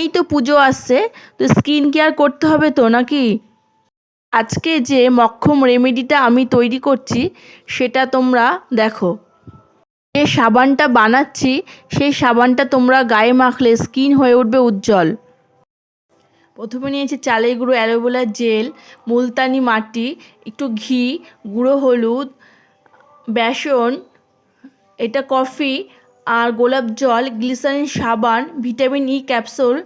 এই তো পুজো আসছে, তো স্কিন কেয়ার করতে হবে তো নাকি? আজকে যে মক্ষম রেমেডিটা আমি তৈরি করছি, সেটা তোমরা দেখো। যে সাবানটা বানাচ্ছি, সেই সাবানটা তোমরা গায়ে মাখলে স্কিন হয়ে উঠবে উজ্জ্বল। প্রথমে নিয়েছি চালের গুঁড়ো, অ্যালোভেরা জেল, মুলতানি মাটি, একটু ঘি, গুঁড়ো হলুদ, বেসন, এটা কফি আর গোলাপ জল, গ্লিসারিন সাবান, ভিটামিন ই ক্যাপসুল,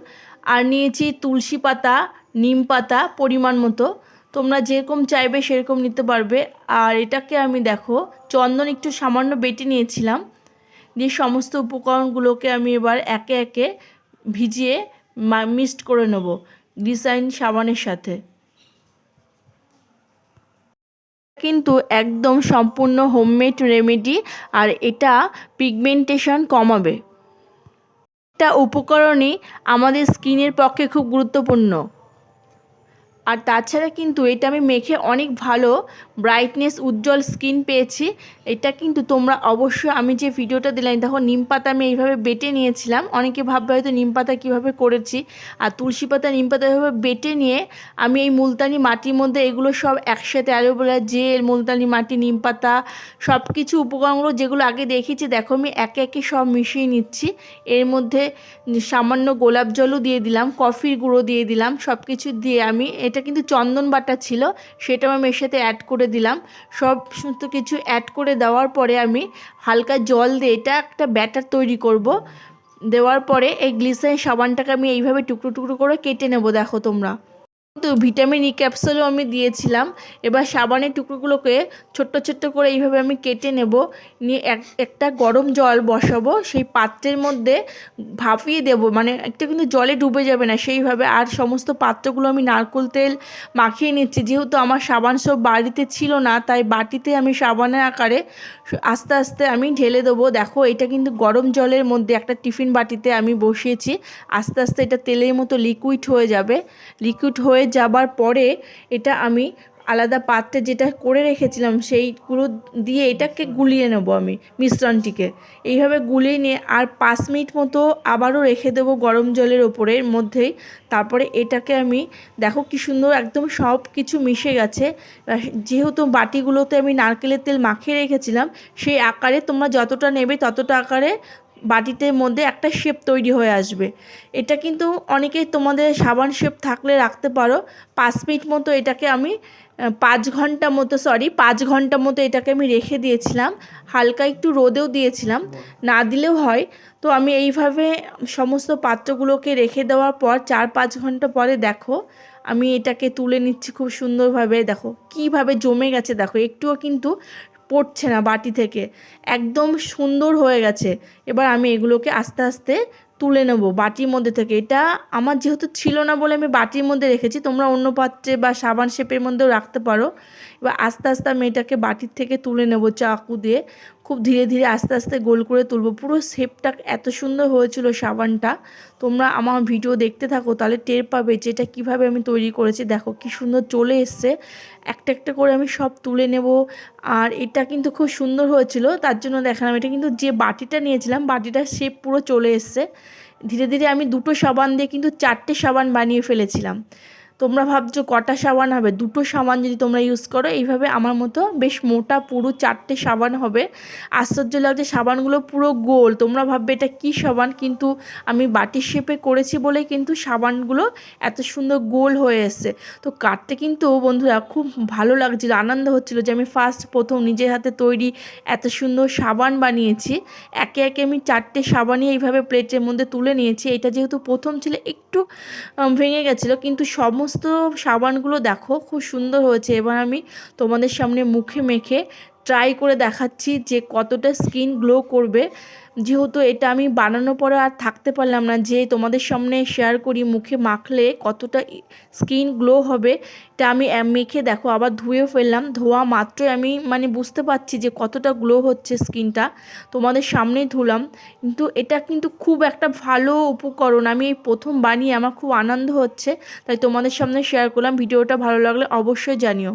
আর নিয়েছি তুলসী পাতা, নিম পাতা পরিমাণ মতো। তোমরা যেরকম চাইবে সেরকম নিতে পারবে। আর এটাকে আমি দেখো, চন্দন একটু সামান্য বেটে নিয়েছিলাম। দিয়ে সমস্ত উপকরণগুলোকে আমি এবার একে একে ভিজিয়ে মিক্সড করে নেব, গ্লিসারিন সাবানের সাথে। কিন্তু একদম সম্পূর্ণ হোমমেড রেমেডি আর এটা পিগমেন্টেশন কমাবে। এটা উপকরণই আমাদের স্কিনের পক্ষে খুব গুরুত্বপূর্ণ। আর তাছাড়া কিন্তু এটা আমি মেখে অনেক ভালো ব্রাইটনেস উজ্জ্বল স্কিন পেয়েছি। এটা কিন্তু তোমরা অবশ্যই, আমি যে ভিডিওটা দিলাম, দেখো, নিম পাতা আমি এইভাবে বেটে নিয়েছিলাম। অনেকে ভাববে হয়তো নিম পাতা কীভাবে করেছি। আর তুলসী পাতা, নিম পাতা এভাবে বেটে নিয়ে আমি এই মুলতানি মাটির মধ্যে এগুলো সব একসাথে, অ্যালোভেরা জেল, মুলতানি মাটি, নিম পাতা সব কিছু উপকরণগুলো যেগুলো আগে দেখেছি, দেখো, আমি একে একে সব মিশিয়ে নিচ্ছি। এর মধ্যে সামান্য গোলাপ জলও দিয়ে দিলাম, কফির গুঁড়ো দিয়ে দিলাম সব কিছু দিয়ে আমি এটা কিন্তু চন্দন বাটা ছিল, সেটা আমি এর সাথে অ্যাড করে দিলাম। সব সমস্ত কিছু অ্যাড করে দেওয়ার পরে আমি হালকা জল দিয়ে এটা একটা ব্যাটার তৈরি করব। দেওয়ার পরে এই গ্লিসারিন সাবানটাকে আমি এইভাবে টুকরো টুকরো করে কেটে নেব, দেখো তোমরা। কিন্তু ভিটামিন ই ক্যাপসুলও আমি দিয়েছিলাম। এবার সাবানের টুকরোগুলোকে ছোট্ট ছোট্ট করে এইভাবে আমি কেটে নেব। নিয়ে এক, একটা গরম জল বসাবো, সেই পাত্রের মধ্যে ভাপিয়ে দেব। মানে একটা কিন্তু জলে ডুবে যাবে না, সেইভাবে। আর সমস্ত পাত্রগুলো আমি নারকোল তেল মাখিয়ে নিচ্ছি। যেহেতু আমার সাবান সব বাড়িতে ছিল না, তাই বাটিতে আমি সাবানের আকারে আস্তে আস্তে আমি ঢেলে দেবো। দেখো, এটা কিন্তু গরম জলের মধ্যে একটা টিফিন বাটিতে আমি বসিয়েছি। আস্তে আস্তে এটা তেলের মতো লিকুইড হয়ে যাবে। লিকুইড হয়ে যাবার পরে এটা আমি আলাদা পাত্রে যেটা করে রেখেছিলাম সেইগুলো দিয়ে এটাকে গুলিয়ে নেব আমি মিশ্রণটিকে। এইভাবে গুলিয়ে নিয়ে আর পাঁচ মিনিট মতো আবারও রেখে দেবো গরম জলের ওপরের মধ্যেই। তারপরে এটাকে আমি, দেখো কি সুন্দর একদম সব কিছু মিশে গেছে। যেহেতু বাটিগুলোতে আমি নারকেলের তেল মাখিয়ে রেখেছিলাম, সেই আকারে তোমরা যতটা নেবে ততটা আকারে বাটিতে মধ্যে একটা শেপ তৈরি হয়ে আসবে। এটা কিন্তু অনেকেই তোমাদের সাবান শেপ থাকলে রাখতে পারো। পাঁচ মিনিট মতো এটাকে আমি পাঁচ ঘণ্টা মতো সরি পাঁচ ঘণ্টা মতো এটাকে আমি রেখে দিয়েছিলাম। হালকা একটু রোদেও দিয়েছিলাম। না দিলেও হয়। তো আমি এইভাবে সমস্ত পাত্রগুলোকে রেখে দেওয়ার পর চার পাঁচ ঘণ্টা পরে দেখো, আমি এটাকে তুলে নিচ্ছি খুব সুন্দরভাবে। দেখো, কীভাবে জমে গেছে। দেখো, একটুও কিন্তু পড়ছে না বাটি থেকে। একদম সুন্দর হয়ে গেছে। এবার আমি এগুলোকে আস্তে আস্তে তুলে নেব বাটির মধ্যে থেকে। এটা আমার যেহেতু ছিল না বলে আমি বাটির মধ্যে রেখেছি, তোমরা অন্য পাত্রে বা সাবান শেপের মধ্যেও রাখতে পারো। এবার আস্তে আস্তে আমি এটাকে বাটির থেকে তুলে নেব চাকু দিয়ে। খুব ধীরে ধীরে আস্তে আস্তে গোল করে তুলবো। পুরো শেপটা এত সুন্দর হয়েছিল সাবানটা। তোমরা আমার ভিডিও দেখতে থাকো, তাহলে টের পাবে যে এটা কীভাবে আমি তৈরি করেছি। দেখো কি সুন্দর চলে এসছে। একটা একটা করে আমি সব তুলে নেব। আর এটা কিন্তু খুব সুন্দর হয়েছিল, তার জন্য দেখালাম। এটা কিন্তু যে বাটিটা নিয়েছিলাম, বাটিটার শেপ পুরো চলে এসছে। ধীরে ধীরে আমি দুটো সাবান দিয়ে কিন্তু চারটে সাবান বানিয়ে ফেলেছিলাম। তোমরা ভাবছ কটা সাবান হবে? দুটো সাবান যদি তোমরা ইউজ করো, এইভাবে আমার মতো বেশ মোটা, পুরো চারটে সাবান হবে। আশ্চর্য লাগছে, সাবানগুলো পুরো গোল। তোমরা ভাববে এটা কী সাবান? কিন্তু আমি বাটির শেপে করেছি বলেই কিন্তু সাবানগুলো এত সুন্দর গোল হয়ে এসছে। তো কাটতে কিন্তু, বন্ধুরা, খুব ভালো লাগছিল, আনন্দ হচ্ছিল যে আমি ফার্স্ট প্রথম নিজের হাতে তৈরি এত সুন্দর সাবান বানিয়েছি। একে একে আমি চারটে সাবানই এইভাবে প্লেটের মধ্যে তুলে নিয়েছি। এটা যেহেতু প্রথম ছিল, একটু ভেঙে গেছিল, কিন্তু সম সমস্ত সাবানগুলো দেখো খুব সুন্দর হয়েছে। এবার আমি তোমাদের সামনে মুখে মেখে ট্রাই করে দেখাচ্ছি যে কতটা স্কিন গ্লো করবে। যেহেতু এটা আমি বানানোর পরে আর থাকতে পারলাম না, যে তোমাদের সামনে শেয়ার করি, মুখে মাখলে কতটা স্কিন গ্লো হবে, এটা আমি মেখে দেখো, আবার ধুয়ে ফেললাম। ধোয়া মাত্রই আমি মানে বুঝতে পারছি যে কতটা গ্লো হচ্ছে স্কিনটা তোমাদের সামনেই ধুলাম, কিন্তু এটা কিন্তু খুব একটা ভালো উপকরণ। আমি এই প্রথম বানিয়ে আমার খুব আনন্দ হচ্ছে, তাই তোমাদের সামনে শেয়ার করলাম। ভিডিওটা ভালো লাগলে অবশ্যই জানিও।